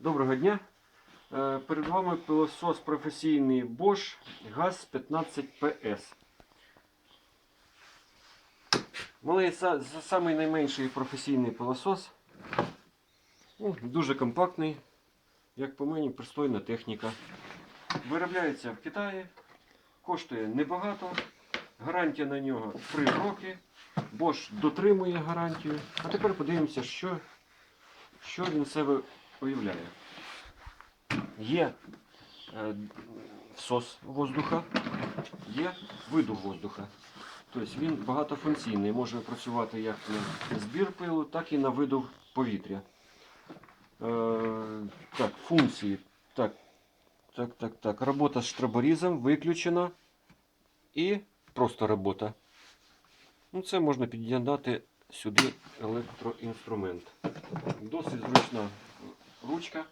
Доброго дня. Е, Перед вами пилосос професійний Bosch GAZ 15 PS. Малий са- самий найменший професійний пилосос. Ну, дуже компактний, як по мені, пристойна техніка. Виробляється в Китаї, коштує небагато. Гарантія на нього 3 роки. Bosch дотримує гарантію. А тепер подивимося, що, що він себе уявляє. Є е, всос воздуха, є видух воздуха. Тобто він багатофункційний, може працювати як на збір пилу, так і на видух повітря. Е, так, функції. Так, так, так, так. Робота з штраборізом виключена. І просто робота. Ну, це можна під'єднати сюди електроінструмент. Досить зручна ручка.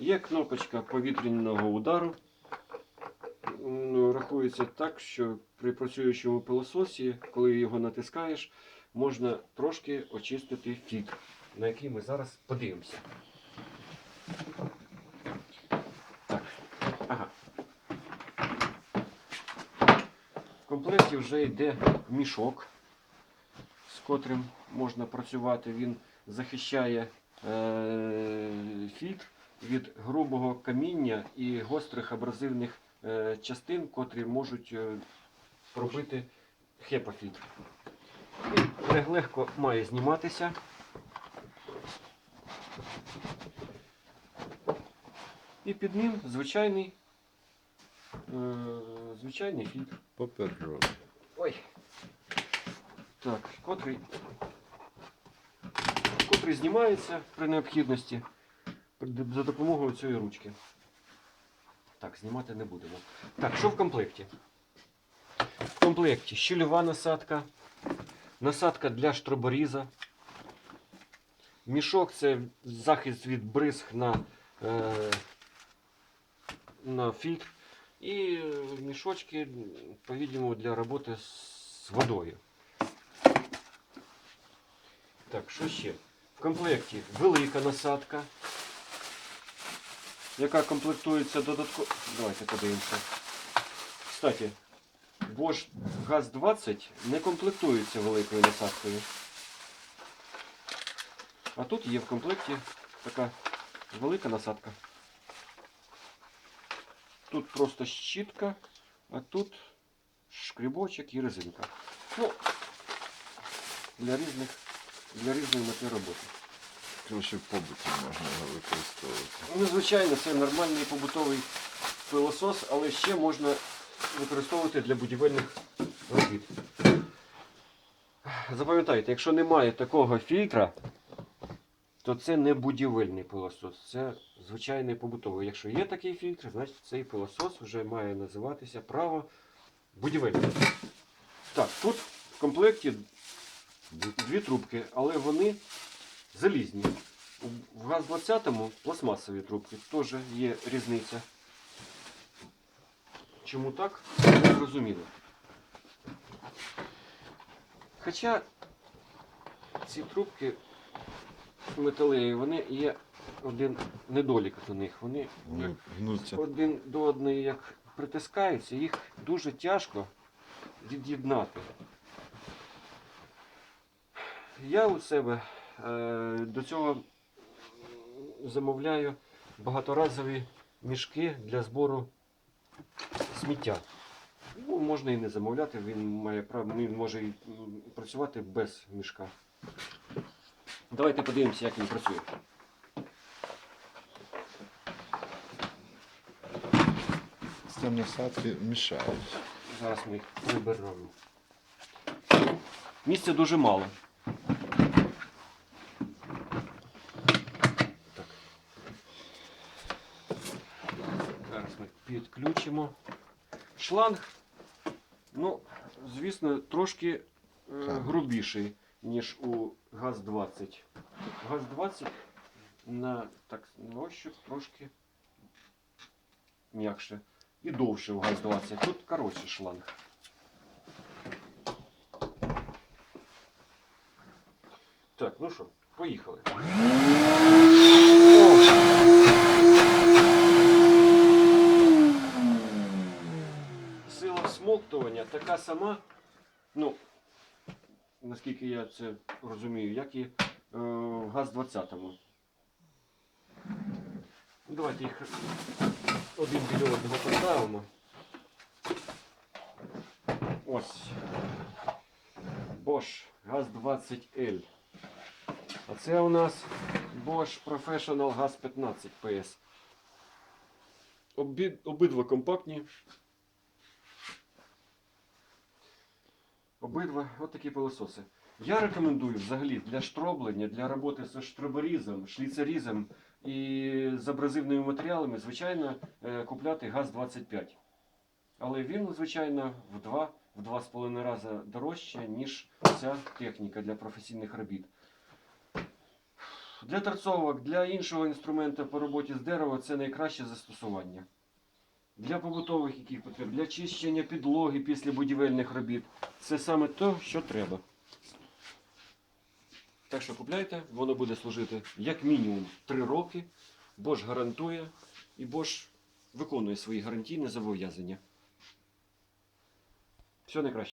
Є кнопочка повітряного удару. Ну, Рахується так, що при працюючому пилососі, коли його натискаєш, можна трошки очистити фільтр, на який ми зараз подивимося. Так, ага. В комплекті вже йде мішок, з котрим можна працювати. Він захищає фільтр від грубого каміння і гострих абразивних е, частин, котрі можуть е, пробити хепафільтр. Він легко має зніматися. І під ним звичайний, е, звичайний фільтр. Папірос. Ой. Так, котрий, знімається при необхідності за допомогою цієї ручки. Так, знімати не будемо. Так, що в комплекті? В комплекті щільова насадка, насадка для штроборіза. Мішок це захист від бризг на, е, на фільтр. І мішочки, по-видимому, для роботи з водою. Так, що ще? В комплекті велика насадка, яка комплектується додатково. Давайте подивимося. Кстати, Bosch GAZ 20 не комплектується великою насадкою. А тут є в комплекті така велика насадка. Тут просто щітка, а тут шкрібочок і резинка. Ну, для різних, для різної мети роботи. Краще в побуті можна його використовувати. Ну, звичайно, це нормальний побутовий пилосос, але ще можна використовувати для будівельних робіт. Запам'ятайте, якщо немає такого фільтра, то це не будівельний пилосос, це звичайний побутовий. Якщо є такий фільтр, значить цей пилосос вже має називатися право будівельний. Так, тут в комплекті дві трубки, але вони залізні. В ГАЗ-20 пластмасові трубки теж є різниця. Чому так? Не зрозуміло. Хоча ці трубки металеві, вони є один недолік у них. Вони Вони гнуться. один до одної як притискаються, їх дуже тяжко від'єднати. Я у себе е, до цього замовляю багаторазові мішки для збору сміття. Ну, можна і не замовляти, він має право, він може і працювати без мішка. Давайте подивимося, як він працює. Ці насадки мішають. Зараз ми їх приберемо. Місця дуже мало. Ми підключимо. Шланг, ну, звісно, трошки е, грубіший, ніж у ГАЗ-20. ГАЗ-20 на, так, на ощупь трошки м'якше. І довше у ГАЗ-20. Тут коротший шланг. Так, ну що, поїхали. Така сама, ну, наскільки я це розумію, як і е, в ГАЗ-20. Давайте їх один біля одного поставимо. Ось. Bosch ГАЗ-20L. А це у нас Bosch Professional ГАЗ-15 PS. Обидва компактні. Обидва отакі пилососи. Я рекомендую взагалі для штроблення, для роботи з штроборізом, шліцерізом і з абразивними матеріалами, звичайно, е, купляти ГАЗ-25. Але він, звичайно, в два, в два з половиною рази дорожче, ніж ця техніка для професійних робіт. Для торцовок, для іншого інструменту по роботі з дерева це найкраще застосування. Для побутових яких потреб, для чищення підлоги після будівельних робіт. Це саме те, що треба. Так що купляйте, воно буде служити як мінімум 3 роки. Бош гарантує і Бош виконує свої гарантійні зобов'язання. Все найкраще.